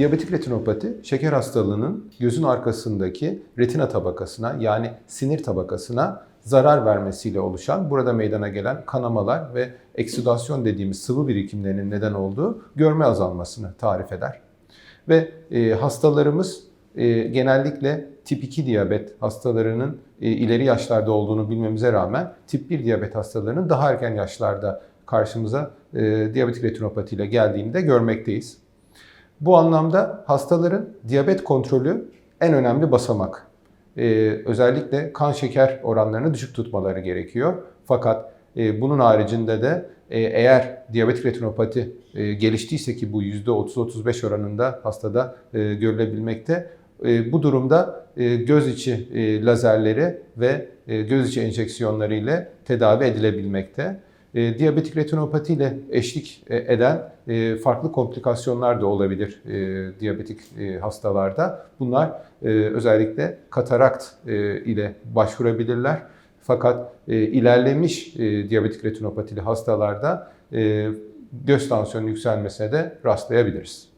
Diyabetik retinopati, şeker hastalığının gözün arkasındaki retina tabakasına yani sinir tabakasına zarar vermesiyle oluşan, burada meydana gelen kanamalar ve eksudasyon dediğimiz sıvı birikimlerinin neden olduğu görme azalmasını tarif eder. Ve e, hastalarımız e, genellikle tip 2 diyabet hastalarının e, ileri yaşlarda olduğunu bilmemize rağmen tip 1 diyabet hastalarının daha erken yaşlarda karşımıza e, diyabetik retinopati ile geldiğini de görmekteyiz. Bu anlamda hastaların diyabet kontrolü en önemli basamak. Ee, özellikle kan şeker oranlarını düşük tutmaları gerekiyor. Fakat e, bunun haricinde de e, eğer diyabetik retinopati e, geliştiyse ki bu %30-35 oranında hastada e, görülebilmekte. E, bu durumda e, göz içi e, lazerleri ve e, göz içi enjeksiyonları ile tedavi edilebilmekte. E, diyabetik retinopati ile eşlik e, eden e, farklı komplikasyonlar da olabilir e, diyabetik e, hastalarda. Bunlar e, özellikle katarakt e, ile başvurabilirler. Fakat e, ilerlemiş e, diyabetik retinopatili hastalarda e, göz tansiyonu yükselmesine de rastlayabiliriz.